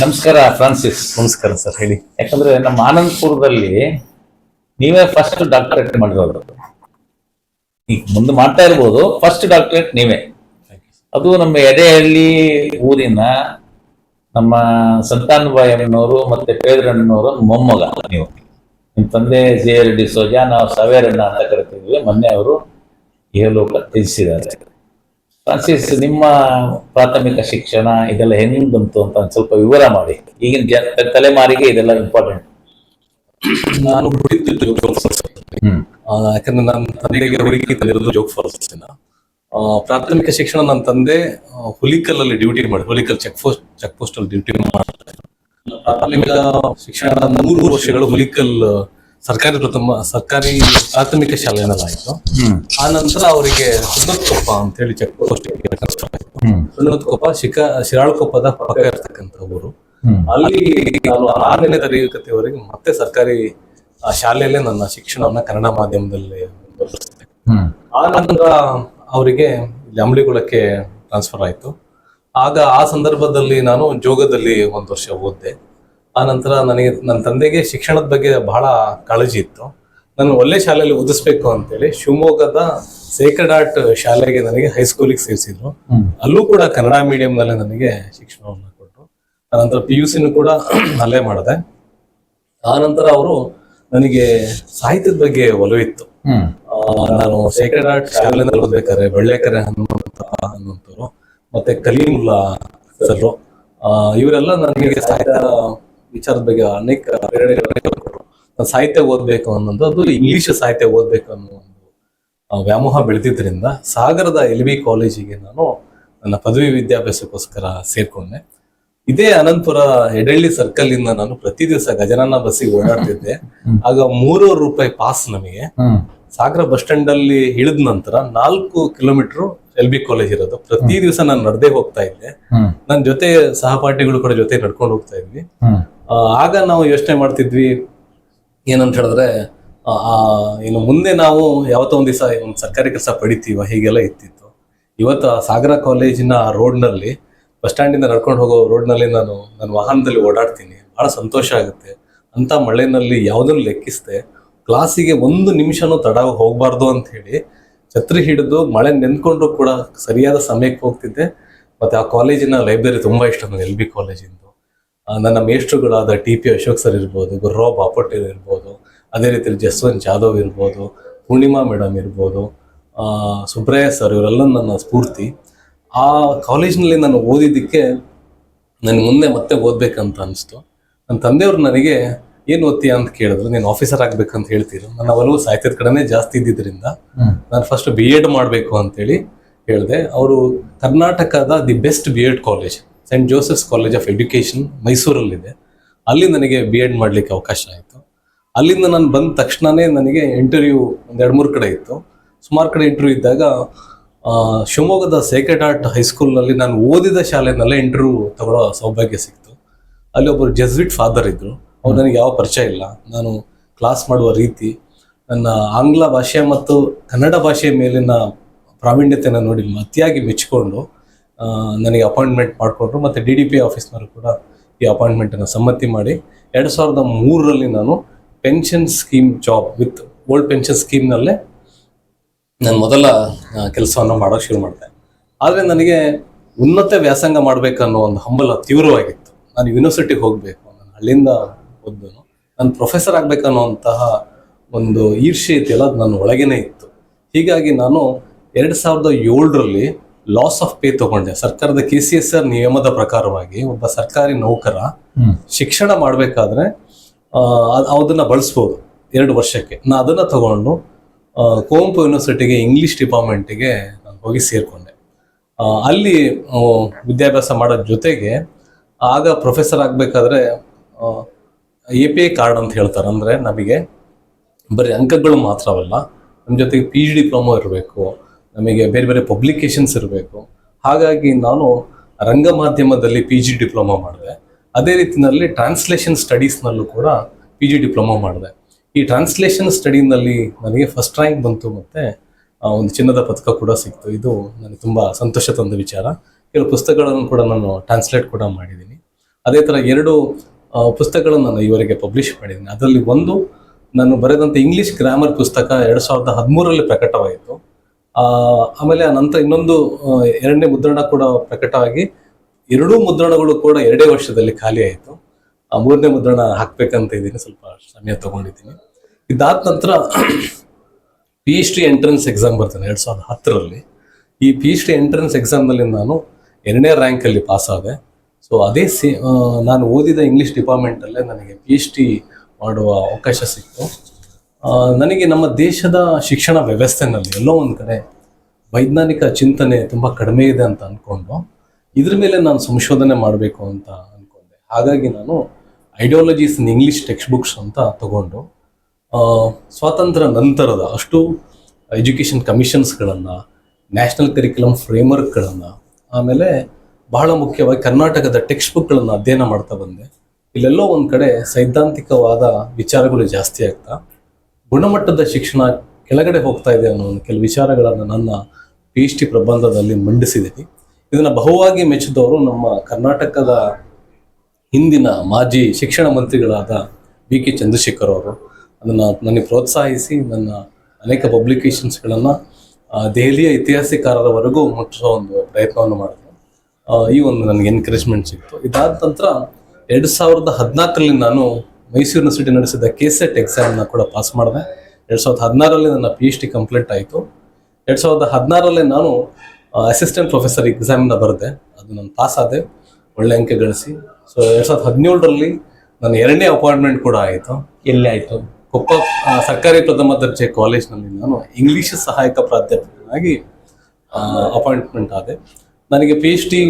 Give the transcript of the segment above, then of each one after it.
ನಮಸ್ಕಾರ ಫ್ರಾನ್ಸಿಸ್. ನಮಸ್ಕಾರ ಸರ್ ಹೇಳಿ. ಯಾಕಂದ್ರೆ ನಮ್ಮ ಆನಂದಪುರದಲ್ಲಿ ನೀವೇ ಫಸ್ಟ್ ಡಾಕ್ಟರೇಟ್ ಮಾಡಿರೋದು ಈಗ ಮುಂದೆ ಮಾಡ್ತಾ ಇರ್ಬೋದು ಫಸ್ಟ್ ಡಾಕ್ಟರೇಟ್ ನೀವೇ. ಅದು ನಮ್ಮ ಎಡೆಹಳ್ಳಿ ಊರಿನ ನಮ್ಮ ಸಂತಾನಬಾಯಿ ಅಣ್ಣನವರು ಮತ್ತೆ ಪೇದ್ರಣ್ಣನವರು ಮೊಮ್ಮಗ ನೀವು. ನಿಮ್ಮ ತಂದೆ ಜೆ ಎಲ್ ಡಿ ಸೋಜಾ ನಾವು ಸವೇರಣ್ಣ ಅಂತ ಕರಿತಿದ್ವಿ. ಮೊನ್ನೆ ಅವರು ಇಹಲೋಕ ತ್ಯಜಿಸಿದ್ದಾರೆ. ಫ್ರಾನ್ಸಿಸ್ ನಿಮ್ಮ ಪ್ರಾಥಮಿಕ ಶಿಕ್ಷಣ ಇದೆಲ್ಲ ಹೆಂಗ್ ಬಂತು ಅಂತ ಒಂದು ಸ್ವಲ್ಪ ವಿವರ ಮಾಡಿ. ಈಗಿನ ಜನ ತಲೆಮಾರಿಗೆ ಇದೆಲ್ಲ ಇಂಪಾರ್ಟೆಂಟ್ ನಾನು ಹುಡುಕಿದ್ದು ಜೋಗ್ ಫಾಲ್ಸ್ ಯಾಕಂದ್ರೆ ನನ್ನ ತಂದೆಗೆ ಹುಡುಗಿ ತಂದಿರೋದು ಜೋಗ್ ಫಾಲ್ಸ್ ಪ್ರಾಥಮಿಕ ಶಿಕ್ಷಣ ನನ್ನ ತಂದೆ ಹುಲಿಕಲ್ಲಲ್ಲಿ ಹುಲಿಕಲ್ ಅಲ್ಲಿ ಡ್ಯೂಟಿ ಮಾಡಿ Hulikal check post check post ಅಲ್ಲಿ ಡ್ಯೂಟಿ ಮಾಡ್ತಾರೆ ಪ್ರಾಥಮಿಕ ಶಿಕ್ಷಣ ಮೂರು ವರ್ಷಗಳು ಹುಲಿಕಲ್ ಸರ್ಕಾರಿ ಪ್ರಥಮ ಸರ್ಕಾರಿ ಪ್ರಾಥಮಿಕ ಶಾಲೆಯಲ್ಲಾಯಿತು ಆ ನಂತರ ಅವರಿಗೆ ಸುನ್ನತ್ಕೊಪ್ಪ ಅಂತ ಹೇಳಿ ಚೆಕ್ ಪೋಸ್ಟ್ ಸುನ್ನತ್ಕೊಪ್ಪ ಶಿಕ ಶಿರಾಳಕೊಪ್ಪದ ಪಕ್ಕ ಇರ್ತಕ್ಕಂಥ ಊರು. ಅಲ್ಲಿ ನಾನು ಆರನೇ ತರಗತಿವರೆಗೆ ಮತ್ತೆ ಸರ್ಕಾರಿ ಶಾಲೆಯಲ್ಲೇ ನನ್ನ ಶಿಕ್ಷಣವನ್ನ ಕನ್ನಡ ಮಾಧ್ಯಮದಲ್ಲಿ ಆ ನಂತರ ಅವರಿಗೆ ಅಂಬಳಿಗುಳಕ್ಕೆ ಅಂಬ್ಲಿಗುಳಕ್ಕೆ ಟ್ರಾನ್ಸ್ಫರ್ ಆಯಿತು. ಆಗ ಆ ಸಂದರ್ಭದಲ್ಲಿ ನಾನು ಜೋಗದಲ್ಲಿ ಒಂದು ವರ್ಷ ಓದಿದೆ. ಆ ನಂತರ ನನಗೆ ನನ್ನ ತಂದೆಗೆ ಶಿಕ್ಷಣದ ಬಗ್ಗೆ ಬಹಳ ಕಾಳಜಿ ಇತ್ತು. ನಾನು ಒಳ್ಳೆ ಶಾಲೆಯಲ್ಲಿ ಓದಿಸ್ಬೇಕು ಅಂತೇಳಿ ಶಿವಮೊಗ್ಗದ ಸೇಕ್ರೆಡ್ ಆರ್ಟ್ ಶಾಲೆಗೆ ನನಗೆ ಹೈಸ್ಕೂಲಿಗೆ ಸೇರಿಸಿದ್ರು. ಅಲ್ಲೂ ಕೂಡ ಕನ್ನಡ ಮೀಡಿಯಂನಲ್ಲೇ ನನಗೆ ಶಿಕ್ಷಣವನ್ನು ಕೊಟ್ಟರು. ಆನಂತರ ಪಿ ಯು ಸಿನೂ ಕೂಡ ಅಲ್ಲೇ ಮಾಡಿದೆ. ಆ ನಂತರ ಅವರು ನನಗೆ ಸಾಹಿತ್ಯದ ಬಗ್ಗೆ ಒಲವಿತ್ತು ನಾನು ಸೇಕ್ರೆಡ್ ಆರ್ಟ್ ಶಾಲೆನಲ್ಲಿ ಓದ್ಬೇಕಾದ್ರೆ ಬೆಳ್ಳೆಕೆರೆ ಹನುಮಂತ ಅನ್ನುವಂಥವ್ರು ಮತ್ತೆ ಕಲೀಮುಲ್ಲಾ ಸರ್. ಇವರೆಲ್ಲ ನನಗೆ ಸಾಹಿತ್ಯ ವಿಚಾರದ ಬಗ್ಗೆ ಅನೇಕ ಸಾಹಿತ್ಯ ಓದ್ಬೇಕು ಅನ್ನೋದು ಅದು ಇಂಗ್ಲಿಷ್ ಸಾಹಿತ್ಯ ಓದ್ಬೇಕು ಅನ್ನೋ ಒಂದು ವ್ಯಾಮೋಹ ಬೆಳೆದಿದ್ದರಿಂದ ಸಾಗರದ ಎಲ್ ಬಿ ಕಾಲೇಜಿಗೆ ನಾನು ನನ್ನ ಪದವಿ ವಿದ್ಯಾಭ್ಯಾಸಕ್ಕೋಸ್ಕರ ಸೇರ್ಕೊಂಡೆ. ಇದೇ ಅನಂತಪುರ ಎಡಳ್ಳಿ ಸರ್ಕಲ್ ಇಂದ ನಾನು ಪ್ರತಿ ದಿವಸ ಗಜನನ್ನ ಬಸ್ಸಿಗೆ ಓಡಾಡ್ತಿದ್ದೆ. ಆಗ ಮೂರೂರು ರೂಪಾಯಿ ಪಾಸ್ ನಮಗೆ. ಸಾಗರ ಬಸ್ ಸ್ಟ್ಯಾಂಡ್ ಅಲ್ಲಿ ಇಳಿದ ನಂತರ ನಾಲ್ಕು ಕಿಲೋಮೀಟರ್ ಎಲ್ ಬಿ ಕಾಲೇಜ್ ಇರೋದು. ಪ್ರತಿ ದಿವಸ ನಾನು ನಡೆದೇ ಹೋಗ್ತಾ ಇದ್ದೆ. ನನ್ನ ಜೊತೆ ಸಹಪಾಠಿಗಳು ಕೂಡ ಜೊತೆ ನಡ್ಕೊಂಡು ಹೋಗ್ತಾ ಇದ್ವಿ. ಆಗ ನಾವು ಯೋಚನೆ ಮಾಡ್ತಿದ್ವಿ, ಏನಂತ ಹೇಳಿದ್ರೆ ಇನ್ನು ಮುಂದೆ ನಾವು ಯಾವತ್ತೋ ಒಂದು ದಿವಸ ಒಂದು ಸರ್ಕಾರಿ ಕೆಲಸ ಪಡಿತೀವ, ಹೀಗೆಲ್ಲ ಇತ್ತಿತ್ತು. ಇವತ್ತು ಸಾಗರ ಕಾಲೇಜಿನ ರೋಡ್ನಲ್ಲಿ, ಬಸ್ ಸ್ಟ್ಯಾಂಡಿಂದ ನಡ್ಕೊಂಡು ಹೋಗೋ ರೋಡ್ನಲ್ಲಿ ನಾನು ನನ್ನ ವಾಹನದಲ್ಲಿ ಓಡಾಡ್ತೀನಿ. ಭಾಳ ಸಂತೋಷ ಆಗುತ್ತೆ. ಅಂಥ ಮಳೆನಲ್ಲಿ ಯಾವುದನ್ನು ಲೆಕ್ಕಿಸ್ದೆ, ಕ್ಲಾಸಿಗೆ ಒಂದು ನಿಮಿಷನೂ ತಡ ಹೋಗಬಾರ್ದು ಅಂತ ಹೇಳಿ, ಛತ್ರಿ ಹಿಡಿದು ಮಳೆ ನೆನ್ಕೊಂಡ್ರು ಕೂಡ ಸರಿಯಾದ ಸಮಯಕ್ಕೆ ಹೋಗ್ತಿದ್ದೆ. ಮತ್ತು ಆ ಕಾಲೇಜಿನ ಲೈಬ್ರರಿ ತುಂಬ ಇಷ್ಟ, ನನಗೆ ಎಲ್ ಬಿ ಕಾಲೇಜಿಂದು. ನನ್ನ ಮೇಷ್ಟ್ರುಗಳಾದ ಟಿ ಪಿ ಅಶೋಕ್ ಸರ್ ಇರ್ಬೋದು ಗುರ್ರಾವ್ ಬಾಪಟ್ ಇರ್ಬೋದು ಅದೇ ರೀತಿಯಲ್ಲಿ ಜಸ್ವಂತ್ ಜಾಧವ್ ಇರ್ಬೋದು ಪೂರ್ಣಿಮಾ ಮೇಡಮ್ ಇರ್ಬೋದು ಸುಬ್ರಯ್ಯ ಸರ್ ಇವರೆಲ್ಲ ನನ್ನ ಸ್ಫೂರ್ತಿ. ಆ ಕಾಲೇಜ್ನಲ್ಲಿ ನಾನು ಓದಿದ್ದಕ್ಕೆ ನನಗೆ ಮುಂದೆ ಮತ್ತೆ ಓದಬೇಕಂತ ಅನಿಸ್ತು. ನನ್ನ ತಂದೆಯವರು ನನಗೆ ಏನು ಓದ್ತೀಯ? ಅಂತ ಕೇಳಿದ್ರು. ನೀನು ಆಫೀಸರ್ ಆಗ್ಬೇಕಂತ ಹೇಳ್ತೀರು? ನನ್ನ ಒಲವು ಸಾಹಿತ್ಯದ ಕಡೆನೇ ಜಾಸ್ತಿ ಇದ್ದಿದ್ದರಿಂದ ನಾನು ಫಸ್ಟ್ ಬಿ ಎಡ್ ಮಾಡಬೇಕು ಅಂತೇಳಿ ಹೇಳಿದೆ. ಅವರು ಕರ್ನಾಟಕದ the best B Ed college. Saint Joseph's college of education ಮೈಸೂರಲ್ಲಿದೆ. ಅಲ್ಲಿ ನನಗೆ ಬಿ ಎಡ್ ಮಾಡಲಿಕ್ಕೆ ಅವಕಾಶ ಆಯಿತು. ಅಲ್ಲಿಂದ ನಾನು ಬಂದ ತಕ್ಷಣವೇ ನನಗೆ ಇಂಟರ್ವ್ಯೂ ಒಂದು ಎರಡು ಮೂರು ಕಡೆ ಇತ್ತು. ಸುಮಾರು ಕಡೆ ಇಂಟರ್ವ್ಯೂ ಇದ್ದಾಗ ಶಿವಮೊಗ್ಗದ ಸೇಕ್ರೆಡ್ ಆರ್ಟ್ ಹೈಸ್ಕೂಲ್ನಲ್ಲಿ ನಾನು ಓದಿದ ಶಾಲೆಯಲ್ಲೇ ಇಂಟರ್ವ್ಯೂ ತಗೊಳ್ಳೋ ಸೌಭಾಗ್ಯ ಸಿಕ್ತು. ಅಲ್ಲಿ ಒಬ್ಬರು ಜೆಸ್ವಿಟ್ ಫಾದರ್ ಇದ್ದರು ಅವ್ರು ನನಗೆ ಯಾವ ಪರಿಚಯ ಇಲ್ಲ. ನಾನು ಕ್ಲಾಸ್ ಮಾಡುವ ರೀತಿ ನನ್ನ ಆಂಗ್ಲ ಭಾಷೆ ಮತ್ತು ಕನ್ನಡ ಭಾಷೆಯ ಮೇಲಿನ ಪ್ರಾವೀಣ್ಯತೆಯನ್ನು ನೋಡಿ ಅತಿಯಾಗಿ ಮೆಚ್ಚಿಕೊಂಡು ನನಗೆ ಅಪಾಯಿಂಟ್ಮೆಂಟ್ ಮಾಡಿಕೊಂಡ್ರು ಮತ್ತು ಡಿ ಡಿ ಪಿ ಆಫೀಸ್ನವರು ಕೂಡ ಈ ಅಪಾಯಿಂಟ್ಮೆಂಟನ್ನು ಸಮ್ಮತಿ ಮಾಡಿ ಎರಡು ಸಾವಿರದ ಮೂರರಲ್ಲಿ ನಾನು pension scheme job with old pension ಸ್ಕೀಮ್ನಲ್ಲೇ ನಾನು ಮೊದಲ ಕೆಲಸವನ್ನು ಮಾಡೋಕ್ಕೆ ಶುರು ಮಾಡಿದೆ. ಆದರೆ ನನಗೆ ಉನ್ನತ ವ್ಯಾಸಂಗ ಮಾಡಬೇಕನ್ನೋ ಒಂದು ಹಂಬಲ ತೀವ್ರವಾಗಿತ್ತು. ನಾನು ಯೂನಿವರ್ಸಿಟಿಗೆ ಹೋಗಬೇಕು, ನಾನು ಅಲ್ಲಿಂದ ಓದ್ದನು ನಾನು ಪ್ರೊಫೆಸರ್ ಆಗಬೇಕನ್ನುವಂತಹ ಒಂದು ಈರ್ಷೆ ಇದೆಯಲ್ಲ, ಅದು ನನ್ನ ಒಳಗೇನೆ ಇತ್ತು. ಹೀಗಾಗಿ ನಾನು ಎರಡು ಸಾವಿರದ ಏಳರಲ್ಲಿ ಲಾಸ್ ಆಫ್ ಪೇ ತಗೊಂಡೆ. ಸರ್ಕಾರದ ಕೆ ಸಿ ಎಸ್ ಆರ್ ನಿಯಮದ ಪ್ರಕಾರವಾಗಿ ಒಬ್ಬ ಸರ್ಕಾರಿ ನೌಕರ ಶಿಕ್ಷಣ ಮಾಡಬೇಕಾದ್ರೆ ಅದನ್ನ ಬಳಸ್ಬೋದು ಎರಡು ವರ್ಷಕ್ಕೆ. ನಾ ಅದನ್ನ ತಗೊಂಡು ಕೋಂಪು ಕುವೆಂಪು ಯೂನಿವರ್ಸಿಟಿಗೆ ಇಂಗ್ಲಿಷ್ ಡಿಪಾರ್ಟ್ಮೆಂಟಿಗೆ ನಾನು ಹೋಗಿ ಸೇರ್ಕೊಂಡೆ. ಅಲ್ಲಿ ವಿದ್ಯಾಭ್ಯಾಸ ಮಾಡೋ ಜೊತೆಗೆ ಆಗ ಪ್ರೊಫೆಸರ್ ಆಗಬೇಕಾದ್ರೆ ಎ ಪಿ ಐ ಕಾರ್ಡ್ ಅಂತ ಹೇಳ್ತಾರೆ. ಅಂದರೆ ನಮಗೆ ಬರೀ ಅಂಕಗಳು ಮಾತ್ರವಲ್ಲ ನಮ್ಮ ಜೊತೆಗೆ ಪಿ ಜಿ ಡಿಪ್ಲೊಮೋ ಇರಬೇಕು ನಮಗೆ ಬೇರೆ ಬೇರೆ ಪಬ್ಲಿಕೇಶನ್ಸ್ ಇರಬೇಕು. ಹಾಗಾಗಿ ನಾನು ರಂಗ ಮಾಧ್ಯಮದಲ್ಲಿ ಪಿ ಜಿ ಡಿಪ್ಲೊಮಾ ಮಾಡಿದೆ. ಅದೇ ರೀತಿಯಲ್ಲಿ ಟ್ರಾನ್ಸ್ಲೇಷನ್ ಸ್ಟಡೀಸ್ನಲ್ಲೂ ಕೂಡ ಪಿ ಜಿ ಡಿಪ್ಲೊಮಾ ಮಾಡಿದೆ. ಈ ಟ್ರಾನ್ಸ್ಲೇಷನ್ ಸ್ಟಡಿನಲ್ಲಿ ನನಗೆ ಫಸ್ಟ್ ರ್ಯಾಂಕ್ ಬಂತು ಮತ್ತು ಒಂದು ಚಿನ್ನದ ಪದಕ ಕೂಡ ಸಿಕ್ತು. ಇದು ನನಗೆ ತುಂಬ ಸಂತೋಷ ತಂದ ವಿಚಾರ. ಕೆಲವು ಪುಸ್ತಕಗಳನ್ನು ಕೂಡ ನಾನು ಟ್ರಾನ್ಸ್ಲೇಟ್ ಕೂಡ ಮಾಡಿದ್ದೀನಿ. ಅದೇ ಥರ ಎರಡು ಪುಸ್ತಕಗಳನ್ನು ನಾನು ಇವರಿಗೆ ಪಬ್ಲಿಷ್ ಮಾಡಿದ್ದೀನಿ. ಅದರಲ್ಲಿ ಒಂದು, ನಾನು ಬರೆದಂಥ ಇಂಗ್ಲೀಷ್ ಗ್ರಾಮರ್ ಪುಸ್ತಕ ಎರಡು ಸಾವಿರದ ಹದಿಮೂರರಲ್ಲಿ ಪ್ರಕಟವಾಯಿತು. ಆಮೇಲೆ ನಂತರ ಇನ್ನೊಂದು ಎರಡನೇ ಮುದ್ರಣ ಕೂಡ ಪ್ರಕಟವಾಗಿ ಎರಡೂ ಮುದ್ರಣಗಳು ಕೂಡ ಎರಡೇ ವರ್ಷದಲ್ಲಿ ಖಾಲಿ ಆಯಿತು. ಆ ಮೂರನೇ ಮುದ್ರಣ ಹಾಕ್ಬೇಕಂತ ಇದ್ದೀನಿ, ಸ್ವಲ್ಪ ಸಮಯ ತಗೊಂಡಿದ್ದೀನಿ. ಇದಾದ ನಂತರ P H D entrance exam ಬರ್ತಾನೆ ಎರಡು ಸಾವಿರದ ಹತ್ತರಲ್ಲಿ. ಈ ಪಿ ಎಚ್ ಡಿ ಎಂಟ್ರೆನ್ಸ್ ಎಕ್ಸಾಮ್ನಲ್ಲಿ ನಾನು ಎರಡನೇ ರ್ಯಾಂಕಲ್ಲಿ ಪಾಸ್ ಆದೆ. ಸೊ ಅದೇ ಸಿ ನಾನು ಓದಿದ ಇಂಗ್ಲೀಷ್ ಡಿಪಾರ್ಟ್ಮೆಂಟಲ್ಲೇ ನನಗೆ ಪಿ ಎಚ್ ಡಿ ಮಾಡುವ ಅವಕಾಶ ಸಿಕ್ತು. ನನಗೆ ನಮ್ಮ ದೇಶದ ಶಿಕ್ಷಣ ವ್ಯವಸ್ಥೆನಲ್ಲಿ ಎಲ್ಲೋ ಒಂದು ಕಡೆ ವೈಜ್ಞಾನಿಕ ಚಿಂತನೆ ತುಂಬ ಕಡಿಮೆ ಇದೆ ಅಂತ ಅಂದ್ಕೊಂಡು ಇದ್ರ ಮೇಲೆ ನಾನು ಸಂಶೋಧನೆ ಮಾಡಬೇಕು ಅಂತ ಅಂದ್ಕೊಂಡೆ ಹಾಗಾಗಿ ನಾನು ideologies in English text books ಅಂತ ತಗೊಂಡು ಸ್ವಾತಂತ್ರ್ಯ ನಂತರದ ಅಷ್ಟು ಎಜುಕೇಷನ್ ಕಮಿಷನ್ಸ್ಗಳನ್ನು ನ್ಯಾಷನಲ್ ಕರಿಕ್ಯುಲಮ್ ಫ್ರೇಮ್ವರ್ಕ್ಗಳನ್ನು ಆಮೇಲೆ ಬಹಳ ಮುಖ್ಯವಾಗಿ ಕರ್ನಾಟಕದ ಟೆಕ್ಸ್ಟ್ ಬುಕ್ಗಳನ್ನು ಅಧ್ಯಯನ ಮಾಡ್ತಾ ಬಂದೆ. ಇಲ್ಲೆಲ್ಲೋ ಒಂದು ಕಡೆ ಸೈದ್ಧಾಂತಿಕವಾದ ವಿಚಾರಗಳು ಜಾಸ್ತಿ ಆಗ್ತಾ ಗುಣಮಟ್ಟದ ಶಿಕ್ಷಣ ಕೆಳಗಡೆ ಹೋಗ್ತಾ ಇದೆ ಅನ್ನೋ ಕೆಲವು ವಿಚಾರಗಳನ್ನು ನನ್ನ ಪಿ ಎಚ್ ಡಿ ಪ್ರಬಂಧದಲ್ಲಿ ಮಂಡಿಸಿದ್ದೀನಿ. ಇದನ್ನು ಬಹುವಾಗಿ ಮೆಚ್ಚಿದವರು ನಮ್ಮ ಕರ್ನಾಟಕದ ಹಿಂದಿನ ಮಾಜಿ ಶಿಕ್ಷಣ ಮಂತ್ರಿಗಳಾದ ಬಿ ಕೆ ಚಂದ್ರಶೇಖರ್ ಅವರು. ಅದನ್ನು ನನಗೆ ಪ್ರೋತ್ಸಾಹಿಸಿ ನನ್ನ ಅನೇಕ ಪಬ್ಲಿಕೇಶನ್ಸ್ಗಳನ್ನು ದೆಹಲಿಯ ಇತಿಹಾಸಕಾರರವರೆಗೂ ಮುಟ್ಟಿಸೋ ಒಂದು ಪ್ರಯತ್ನವನ್ನು ಮಾಡಿದ್ರು. ಈ ಒಂದು ನನಗೆ ಎನ್ಕರೇಜ್ಮೆಂಟ್ ಸಿಕ್ತು. ಇದಾದ ನಂತರ ಎರಡು ಸಾವಿರದ ಹದಿನಾಲ್ಕರಲ್ಲಿ ನಾನು ಮೈಸೂರು ಯೂನಿವರ್ಸಿಟಿ ನಡೆಸಿದ ಕೆ ಸೆಟ್ ಎಕ್ಸಾಮ್ನ ಕೂಡ ಪಾಸ್ ಮಾಡಿದೆ. ಎರಡು ಸಾವಿರದ ಹದಿನಾರರಲ್ಲಿ ನನ್ನ ಪಿ ಎಚ್ ಡಿ ಕಂಪ್ಲೀಟ್ ಆಯಿತು. ಎರಡು ಸಾವಿರದ ಹದಿನಾರರಲ್ಲಿ ನಾನು ಅಸಿಸ್ಟೆಂಟ್ ಪ್ರೊಫೆಸರ್ ಎಕ್ಸಾಮ್ನ ಬರೆದೆ. ಅದು ನಾನು ಪಾಸ್ ಆದೆ. ಒಳ್ಳೆ ಅಂಕೆ ಗಳಿಸಿ. ಸೊ ಎರಡು ಸಾವಿರದ ಹದಿನೇಳರಲ್ಲಿ ನನ್ನ ಎರಡನೇ ಅಪಾಯಿಂಟ್ಮೆಂಟ್ ಕೂಡ ಆಯಿತು. ಎಲ್ಲಿ ಆಯಿತು? ಕೊಪ್ಪ ಸರ್ಕಾರಿ ಪ್ರಥಮ ದರ್ಜೆ ಕಾಲೇಜ್ನಲ್ಲಿ ನಾನು ಇಂಗ್ಲಿಷ್ ಸಹಾಯಕ ಪ್ರಾಧ್ಯಾಪಕನಾಗಿ ಅಪಾಯಿಂಟ್ಮೆಂಟ್ ಆದೆ. ನನಗೆ ಪಿ ಎಚ್ ಡಿ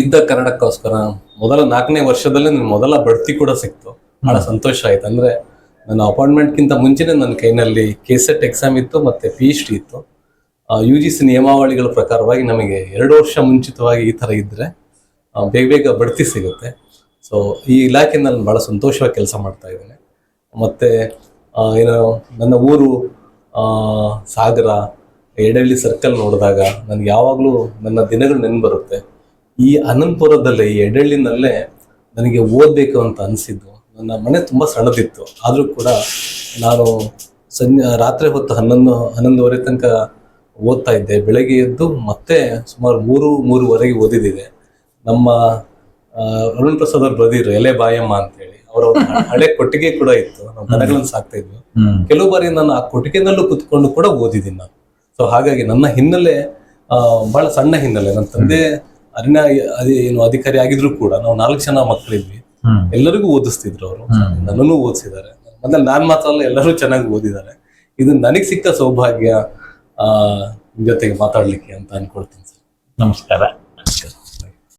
ಇದ್ದ ಕಾರಣಕ್ಕೋಸ್ಕರ ಮೊದಲ ನಾಲ್ಕನೇ ವರ್ಷದಲ್ಲೇ ನನ್ನ ಮೊದಲ ಬಡ್ತಿ ಕೂಡ ಸಿಕ್ತು. ಬಹಳ ಸಂತೋಷ ಆಯ್ತು. ಅಂದ್ರೆ ನನ್ನ ಅಪಾಯಿಂಟ್ಮೆಂಟ್ಗಿಂತ ಮುಂಚೆನೇ ನನ್ನ ಕೈನಲ್ಲಿ ಕೆ ಸೆಟ್ ಎಕ್ಸಾಮ್ ಇತ್ತು ಮತ್ತೆ ಪಿ ಎಚ್ ಡಿ ಇತ್ತು. ಯು ಜಿ ಸಿ ನಿಯಮಾವಳಿಗಳ ಪ್ರಕಾರವಾಗಿ ನಮಗೆ ಎರಡು ವರ್ಷ ಮುಂಚಿತವಾಗಿ ಈ ಥರ ಇದ್ದರೆ ಬೇಗ ಬೇಗ ಬಡ್ತಿ ಸಿಗುತ್ತೆ. ಸೊ ಈ ಇಲಾಖೆಯಲ್ಲಿ ನಾನು ಭಾಳ ಸಂತೋಷವಾಗಿ ಕೆಲಸ ಮಾಡ್ತಾ ಇದ್ದೇನೆ. ಮತ್ತು ಏನು ನನ್ನ ಊರು ಸಾಗರ ಎಡಳ್ಳಿ ಸರ್ಕಲ್ ನೋಡಿದಾಗ ನನಗೆ ಯಾವಾಗಲೂ ನನ್ನ ದಿನಗಳು ನೆನ್ಪು ಬರುತ್ತೆ. ಈ ಅನಂತಪುರದಲ್ಲೇ ಈ ಎಡಳ್ಳಿನಲ್ಲೇ ನನಗೆ ಓದಬೇಕು ಅಂತ ಅನಿಸಿದ್ದು. ನನ್ನ ಮನೆ ತುಂಬ ಸಣ್ಣದಿತ್ತು. ಆದರೂ ಕೂಡ ನಾನು ಸಂಜೆ ರಾತ್ರಿ ಹೊತ್ತು ಹನ್ನೊಂದು ಹನ್ನೊಂದುವರೆ ತನಕ ಓದ್ತಾ ಇದ್ದೆ. ಬೆಳಗ್ಗೆ ಎದ್ದು ಮತ್ತೆ ಸುಮಾರು ಮೂರು ಮೂರುವರೆಗೆ ಓದಿದ್ದಿದೆ. ನಮ್ಮ ಅರುಣ್ ಪ್ರಸಾದ್ ಅವ್ರು ಬರೆದಿದ್ರು ಎಲೆ ಬಾಯಮ್ಮ ಅಂತೇಳಿ ಅವರ ಹಳೆ ಕೊಟ್ಟಿಗೆ ಕೂಡ ಇತ್ತು. ನಾವು ದನಗಳನ್ನು ಸಾಕ್ತಾ ಇದ್ವಿ. ಕೆಲವು ಬಾರಿ ನಾನು ಆ ಕೊಟ್ಟಿಗೆನಲ್ಲೂ ಕುತ್ಕೊಂಡು ಕೂಡ ಓದಿದ್ದೀನಿ ನಾನು. ಸೊ ಹಾಗಾಗಿ ನನ್ನ ಹಿನ್ನೆಲೆ ಬಹಳ ಸಣ್ಣ ಹಿನ್ನೆಲೆ. ನನ್ನ ತಂದೆ ಅರಣ್ಯ ಅದೇ ಏನು ಅಧಿಕಾರಿ ಆಗಿದ್ರು ಕೂಡ ನಾವು ನಾಲ್ಕು ಜನ ಮಕ್ಕಳಿದ್ವಿ. ಎಲ್ಲರಿಗೂ ಓದಿಸ್ತಿದ್ರು ಅವರು. ನನ್ನೂ ನನ್ನನ್ನು ಓದಿಸಿದ್ದಾರೆ. ಮತ್ತೆ ನಾನ್ ಮಾತ್ರ ಅಲ್ಲ ಎಲ್ಲರೂ ಚೆನ್ನಾಗಿ ಓದಿದ್ದಾರೆ. ಇದು ನನಗೆ ಸಿಕ್ಕ ಸೌಭಾಗ್ಯ ಆ ಜೊತೆಗೆ ಮಾತಾಡ್ಲಿಕ್ಕೆ ಅಂತ ಅನ್ಕೊಳ್ತೀನಿ ಸರ್. ನಮಸ್ಕಾರ.